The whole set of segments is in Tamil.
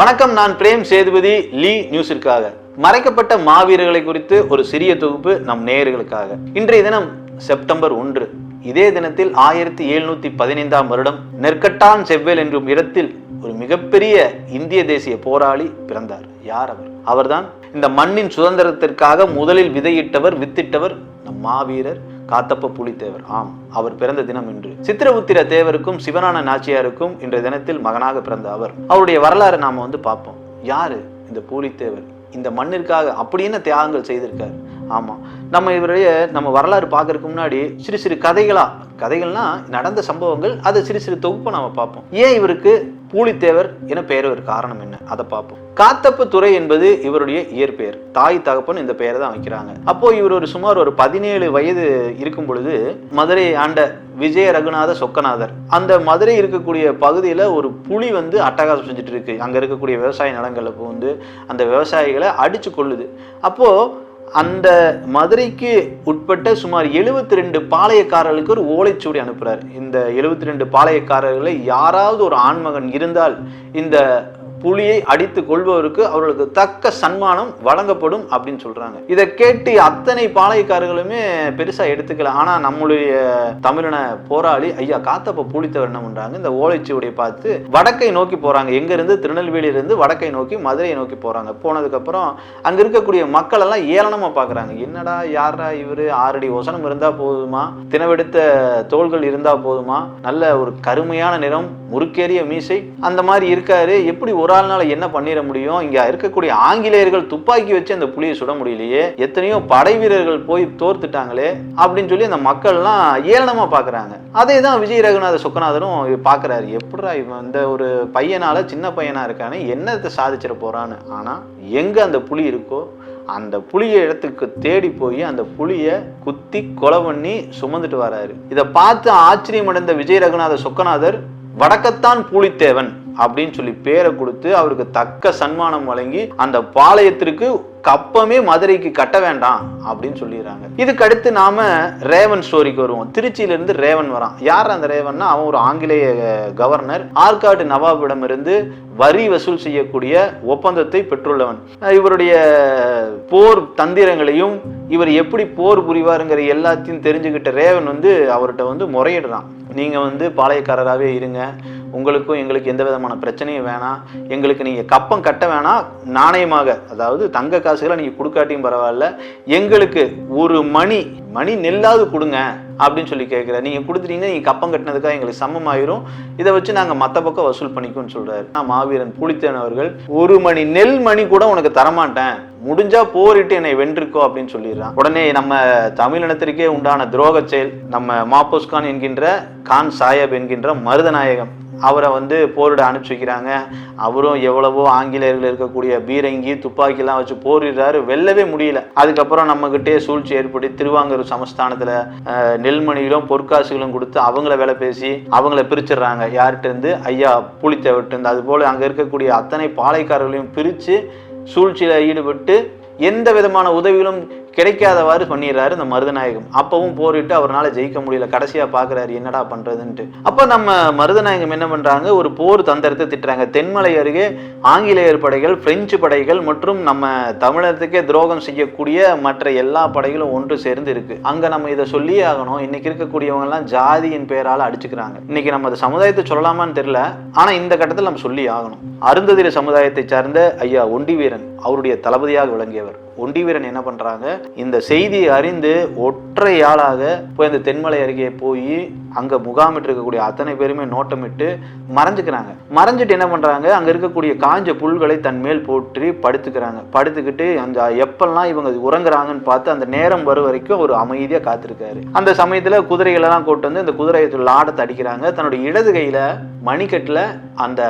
வணக்கம் நான் பிரேம் சேதுபதி லீ நியூஸிற்காக. மறைக்கப்பட்ட மாவீரர்களை குறித்து ஒரு சிறிய தொகுப்பு நம் நேயர்களுக்காக. இன்றைய தினம் செப்டம்பர் ஒன்று. இதே தினத்தில் ஆயிரத்தி எழுநூத்தி பதினைந்தாம் வருடம் நெற்கட்டான் செவ்வேல் என்றும் இடத்தில் ஒரு மிகப்பெரிய இந்திய தேசிய போராளி பிறந்தார். யார் அவர்? அவர்தான் இந்த மண்ணின் சுதந்திரத்திற்காக முதலில் விதையிட்டவர் வித்திட்டவர் நம் மாவீரர். காத்தப்ப புலித்தேவர். ஆம் அவர் பிறந்த தினம் இன்று. சித்திரபுத்திர தேவருக்கும் சிவனான நாச்சியாருக்கும் இன்றைய தினத்தில் மகனாக பிறந்த அவர். அவருடைய வரலாறு நாம வந்து பார்ப்போம். யாரு இந்த பூலித்தேவர்? இந்த மண்ணிற்காக அப்படி என்ன தியாகங்கள் செய்திருக்காரு? ஆமாம் நம்ம இவருடைய நம்ம வரலாறு பார்க்கறதுக்கு முன்னாடி சிறு சிறு கதைகளா கதைகள்னா நடந்த சம்பவங்கள் அதை சிறு சிறு தொகுப்பை நாம பார்ப்போம். ஏன் இவருக்கு பூலித்தேவர் என பெயர் ஒரு காரணம் என்ன? அதை பார்ப்போம். காத்தப்பு துறை என்பது இவருடைய இயற்பெயர். தாய் தகப்பன் இந்த பெயரை தான் வைக்கிறாங்க. அப்போ இவர் ஒரு சுமார் ஒரு பதினேழு வயது இருக்கும் பொழுது மதுரை ஆண்ட விஜய ரகுநாத சொக்கநாதர் அந்த மதுரை இருக்கக்கூடிய பகுதியில் ஒரு புலி வந்து அட்டகாசம் செஞ்சுட்டு இருக்கு. அங்கே இருக்கக்கூடிய விவசாய நிலங்களில் வந்து அந்த விவசாயிகளை அடிச்சு கொள்ளுது அப்போது அந்த மதுரைக்கு உட்பட்ட சுமார் எழுபத்தி ரெண்டு பாளையக்காரர்களுக்கு ஒரு ஓலைச்சுவடி அனுப்புகிறார் இந்த எழுபத்தி ரெண்டு பாளையக்காரர்களை யாராவது ஒரு ஆண்மகன் இருந்தால் இந்த புலியை அடித்து கொள்பவருக்கு அவர்களுக்கு தக்க சன்மானம் வழங்கப்படும் அப்படின்னு சொல்றாங்க. இதை கேட்டு அத்தனை பாளையக்காரர்களுமே பெருசா எடுத்துக்கல. ஆனா நம்மளுடைய தமிழன போராளி ஐயா காத்தப்ப பூலித்தவர் என்ன பண்றாங்க? இந்த ஓலைச்சுவடியை பார்த்து வடக்கை நோக்கி போறாங்க. எங்க இருந்து திருநெல்வேலியிலிருந்து வடக்கை நோக்கி மதுரையை நோக்கி போறாங்க. போனதுக்கு அப்புறம் அங்க இருக்கக்கூடிய மக்கள் எல்லாம் ஏளனமா பாக்குறாங்க. என்னடா யாரா இவரு? ஆறடி ஒசனம் இருந்தா போதுமா? தினவெடுத்த தோள்கள் இருந்தா போதுமா? நல்ல ஒரு கருமையான நிறம் முறுக்கேறிய மீசை அந்த மாதிரி இருக்காரு. எப்படி ஒரு ஆள்னால என்ன பண்ணிட முடியும்? இங்க இருக்கக்கூடிய ஆங்கிலேயர்கள் துப்பாக்கி வச்சு அந்த புலியை சுட முடியலையே? எத்தனையோ படை வீரர்கள் போய் தோர்த்துட்டாங்களே? அப்படின்னு சொல்லி அந்த மக்கள்லாம் ஏளனமா பாக்குறாங்க. அதே தான் விஜய் ரகுநாத சுக்கநாதரும் பாக்குறாரு. எப்படிடா இவன் இந்த ஒரு பையனால சின்ன பையனா இருக்கானே? என்னத்தை சாதிச்சிட போறான்னு? ஆனா எங்க அந்த புலி இருக்கோ அந்த புளிய இடத்துக்கு தேடி போய் அந்த புளிய குத்தி கொலை பண்ணி சுமந்துட்டு வராரு. இதை பார்த்து ஆச்சரியமடைந்த விஜய் ரகுநாத சொக்கநாதர் வடக்கத்தான் பூலித்தேவன். அப்படின்னு சொல்லி பேரை கொடுத்து அவருக்கு தக்க சன்மானம் வழங்கி அந்த பாளையத்திற்கு கப்பமே மதுரைக்கு கட்ட வேண்டாம் அப்படின்னு சொல்லிடுறாங்க. இதுக்கு அடுத்து நாம ரேவன் ஸ்டோரிக்கு வருவோம். திருச்சியிலிருந்து ரேவன் வரான். யார் அந்த ரேவன்னா? அவன் ஒரு ஆங்கிலேய கவர்னர். ஆற்காடு நவாபிடம் இருந்து வரி வசூல் செய்யக்கூடிய ஒப்பந்தத்தை பெற்றுள்ளவன். இவருடைய போர் தந்திரங்களையும் இவர் எப்படி போர் புரிவாருங்கிற எல்லாத்தையும் தெரிஞ்சுக்கிட்ட ரேவன் வந்து அவர்கிட்ட வந்து முறையிடுறான். நீங்க வந்து பாளையக்காரராகவே இருங்க. உங்களுக்கும் எங்களுக்கு எந்த விதமான பிரச்சனையும் வேணாம். எங்களுக்கு நீங்கள் கப்பம் கட்ட வேணாம். நாணயமாக அதாவது தங்க காசுகளை நீங்கள் கொடுக்காட்டியும் பரவாயில்ல. எங்களுக்கு ஒரு மணி மணி நெல்லாவது கொடுங்க அப்படின்னு சொல்லி கேட்குறேன் நீங்கள் கொடுத்துட்டீங்கன்னா நீங்கள் கப்பம் கட்டினதுக்காக எங்களுக்கு சமமாயிரும். இதை வச்சு நாங்கள் மற்ற பக்கம் வசூல் பண்ணிக்கும்னு சொல்கிறாரு நான் மாவீரன் புலித்தேன் அவர்கள் ஒரு மணி நெல் மணி கூட உனக்கு தரமாட்டேன். முடிஞ்சா போரிட்டு என்னை வென்றிருக்கோ அப்படின்னு சொல்லிடுறான். உடனே நம்ம தமிழினத்திற்கே உண்டான துரோக செயல் நம்ம மாப்போஸ்கான் என்கின்ற கான் சாயப் என்கின்ற மருதநாயகம். அவரை வந்து போரிட அனுப்பிச்சு வைக்கிறாங்க. அவரும் எவ்வளவோ ஆங்கிலேயர்கள் இருக்கக்கூடிய பீரங்கி துப்பாக்கிலாம் வச்சு போரிடுறாரு. வெல்லவே முடியல. அதுக்கப்புறம் நம்மகிட்டே சூழ்ச்சி ஏற்படுத்தி திருவாங்கூர் சமஸ்தானத்தில் நெல்மணிகளும் பொற்காசுகளும் கொடுத்து அவங்கள வேலை பேசி அவங்கள பிரிச்சிடுறாங்க. யார்கிட்டேருந்து ஐயா புளித்தவர்கிட்டருந்து அதுபோல் அங்கே இருக்கக்கூடிய அத்தனை பாளையக்காரர்களையும் பிரித்து சூழ்ச்சியில் ஈடுபட்டு எந்த விதமான உதவிகளும் கிடைக்காதவாறு பண்ணிடுறாரு இந்த மருதநாயகம். அப்பவும் போரிட்டு அவரால் ஜெயிக்க முடியல. கடைசியாக பார்க்குறாரு என்னடா பண்ணுறதுன்ட்டு அப்போ நம்ம மருதநாயகம் என்ன பண்ணுறாங்க ஒரு போர் தந்திரத்தை திட்டுறாங்க. தென்மலை அருகே ஆங்கிலேயர் படைகள் பிரெஞ்சு படைகள் மற்றும் நம்ம தமிழகத்துக்கே துரோகம் செய்யக்கூடிய மற்ற எல்லா படைகளும் ஒன்று சேர்ந்து இருக்கு. அங்கே நம்ம இதை சொல்லியே ஆகணும். இன்னைக்கு இருக்கக்கூடியவங்க எல்லாம் ஜாதியின் பெயரால் அடிச்சுக்கிறாங்க. இன்னைக்கு நம்ம அந்த சமுதாயத்தை சொல்லலாமான்னு தெரியல. ஆனால் இந்த கட்டத்தில் நம்ம சொல்லி ஆகணும். அருந்ததிர சமுதாயத்தை சார்ந்த ஐயா ஒண்டி வீரன் அவருடைய தளபதியாக விளங்கியவர். ஒண்டிவீரன் என்ன பண்ணுறாங்க இந்த செய்தியை அறிந்து ஒற்றை ஆளாக போய் அந்த தென்மலை அருகே போய் அங்கே முகாமிட்டு இருக்கக்கூடிய அத்தனை பேருமே நோட்டமிட்டு மறைஞ்சுக்கிறாங்க. மறைஞ்சிட்டு என்ன பண்ணுறாங்க அங்கே இருக்கக்கூடிய காஞ்ச புல்களை தன் மேல் போற்றி படுத்துக்கிறாங்க. படுத்துக்கிட்டு அந்த எப்பெல்லாம் இவங்க உறங்குறாங்கன்னு பார்த்து அந்த நேரம் வரும் வரைக்கும் ஒரு அமைதியாக காத்திருக்காரு. அந்த சமயத்தில் குதிரைகளெல்லாம் கூட்டு வந்து இந்த குதிரையை லாடத்தை அடிக்கிறாங்க தன்னோட இடது கையில் மணிக்கட்டில் அந்த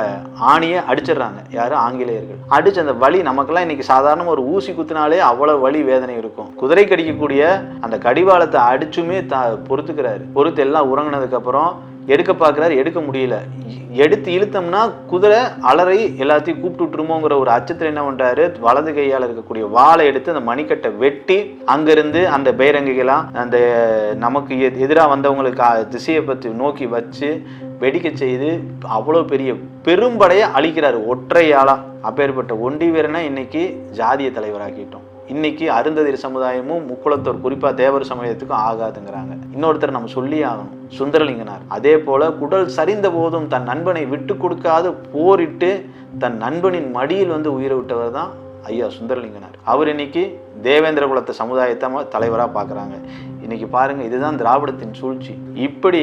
ஆணியை அடிச்சிடுறாங்க. யார்? ஆங்கிலேயர்கள். அடிச்சு அந்த வலி நமக்கெல்லாம் இன்னைக்கு சாதாரண ஒரு ஊசி குத்தினாலே அவ்வளோ வலி வேதனை இருக்கும். குதிரை கடிக்கக்கூடிய அந்த கடிவாளத்தை அடிச்சுமே த பொறுத்துக்கிறாரு. பொறுத்து எல்லாம் உறங்கினதுக்கப்புறம் எடுக்க பார்க்குறாரு. எடுக்க முடியல. எடுத்து இழுத்தோம்னா குதிரை அலறி எல்லாத்தையும் கூப்பிட்டு விட்டுருமோங்கிற ஒரு அச்சத்தில் என்ன பண்ணுறாரு வலது கையால் இருக்கக்கூடிய வாளை எடுத்து அந்த மணிக்கட்டை வெட்டி அங்கேருந்து அந்த பேரங்கிகளாம் அந்த நமக்கு எதிராக வந்தவங்களுக்கு திசையை பற்றி நோக்கி வச்சு வெடிக்க செய்து அவ்வளோ பெரிய பெரும்படையை அழிக்கிறார். ஒற்றையாளா. அப்பேற்பட்ட ஒண்டி வீரனை இன்னைக்கு ஜாதிய தலைவராக்கிட்டோம். இன்னைக்கு அருந்ததிர் சமுதாயமும் முக்குளத்தோர் குறிப்பா தேவர் சமயத்துக்கும் ஆகாதுங்கிறாங்க. இன்னொருத்தர் நம்ம சொல்லி ஆகணும். சுந்தரலிங்கனார். அதே போல குடல் சரிந்த போதும் தன் நண்பனை விட்டு கொடுக்காது போரிட்டு தன் நண்பனின் மடியில் வந்து உயிரை விட்டவர் தான் ஐயா சுந்தரலிங்கனார். அவர் இன்னைக்கு தேவேந்திர குலத்த சமுதாயத்தை தலைவராக பார்க்குறாங்க. இன்னைக்கு பாருங்க இதுதான் திராவிடத்தின் சூழ்ச்சி. இப்படி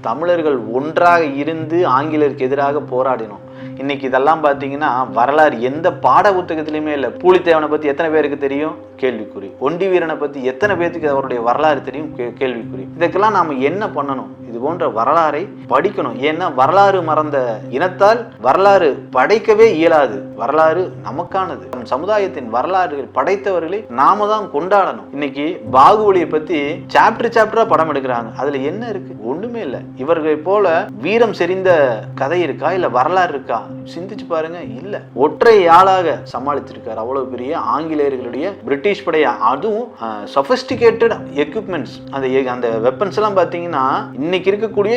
தமிழர்கள் ஒன்றாக இருந்து ஆங்கிலருக்கு எதிராக போராடினோம். இன்னைக்கு இதெல்லாம் பார்த்தீங்கன்னா வரலாறு எந்த பாட புத்தகத்திலையுமே இல்லை. பூலித்தேவனை பற்றி எத்தனை பேருக்கு தெரியும்? கேள்விக்குறி. ஒண்டி வீரனை பற்றி எத்தனை பேருக்கு அவருடைய வரலாறு தெரியும்? கேள்விக்குறி. இதுக்கெல்லாம் நாம் என்ன பண்ணணும்? இது போன்ற வரலாறை படிக்கணும். ஏன்னா வரலாறு மறந்த இனத்தால் வரலாறு படைக்கவே இயலாது. வரலாறு நமக்கானது. நம் சமுதாயத்தின் வரலாறுகள் படைத்தவர்களை நாம தான் கொண்டாடணும். இன்னைக்கு பாகுபலியை பத்தி சாப்டர் சாப்டரா படம் எடுக்கிறாங்க. அதுல என்ன இருக்கு? ஒண்ணுமே இல்லை. இவர்களை போல வீரம் செறிந்த கதை இருக்கா? இல்ல வரலாறு இருக்கா? சிந்திச்சு பாருங்க. இல்ல. ஒற்றை ஆளாக சமாளிச்சிருக்காரு அவ்வளவு பெரிய ஆங்கிலேயர்களுடைய பிரிட்டிஷ் படைய. அதுவும் சொபிஸ்டிகேட்டட் எக்யூப்மெண்ட்ஸ் அந்த அந்த வெப்பன்ஸ் எல்லாம் பாத்தீங்கன்னா இன்னைக்கு இருக்கக்கூடிய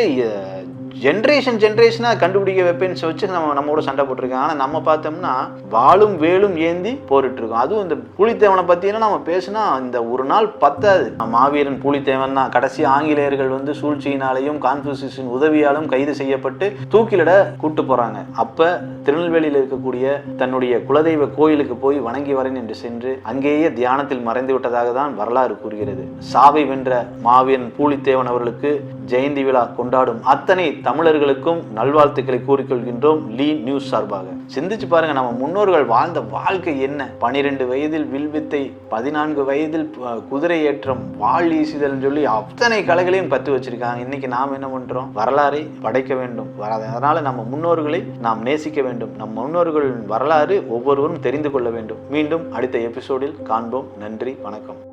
ஜென்ரேஷன் ஜென்ரேஷனாக கண்டுபிடிக்க வெப்பன்ஸ் வச்சு நம்ம நம்மோட சண்டை போட்டிருக்காங்க ஆனால் நம்ம பார்த்தோம்னா வாளும் வேலும் ஏந்தி போரிட்டுருக்கோம். அதுவும் இந்த புலித்தேவனை பற்றியெல்லாம் நம்ம பேசினா இந்த ஒரு நாள் பத்தாது. மாவீரன் புலித்தேவன் தான். கடைசி ஆங்கிலேயர்கள் வந்து சூழ்ச்சியினாலையும் கான்ஃபியூசியஸின் உதவியாலும் கைது செய்யப்பட்டு தூக்கிலிட கூட்டு போகிறாங்க அப்போ திருநெல்வேலியில் இருக்கக்கூடிய தன்னுடைய குலதெய்வ கோயிலுக்கு போய் வணங்கி வரேன் என்று சென்று அங்கேயே தியானத்தில் மறைந்து விட்டதாக தான் வரலாறு கூறுகிறது. சாவை வென்ற மாவீரன் பூலித்தேவன் அவர்களுக்கு ஜெயந்தி விழா கொண்டாடும் அத்தனை தமிழர்களுக்கும் நல்வாழ்த்துக்களை கூறிக்கொள்கின்றோம் லீ நியூஸ் சார்பாக. சிந்திச்சு பாருங்க நம்ம முன்னோர்கள் வாழ்ந்த வாழ்க்கை என்ன? பனிரெண்டு வயதில் வில்வித்தை பதினான்கு வயதில் குதிரை ஏற்றம் வாள் ஈசுதல்னு சொல்லி அத்தனை கலைகளையும் கற்று வச்சிருக்காங்க. இன்னைக்கு நாம் என்ன பண்றோம்? வரலாறை படைக்க வேண்டும். அதனால நம்ம முன்னோர்களை நாம் நேசிக்க வேண்டும். நம் முன்னோர்களின் வரலாறு ஒவ்வொருவரும் தெரிந்து கொள்ள வேண்டும். மீண்டும் அடுத்த எபிசோடில் காண்போம். நன்றி வணக்கம்.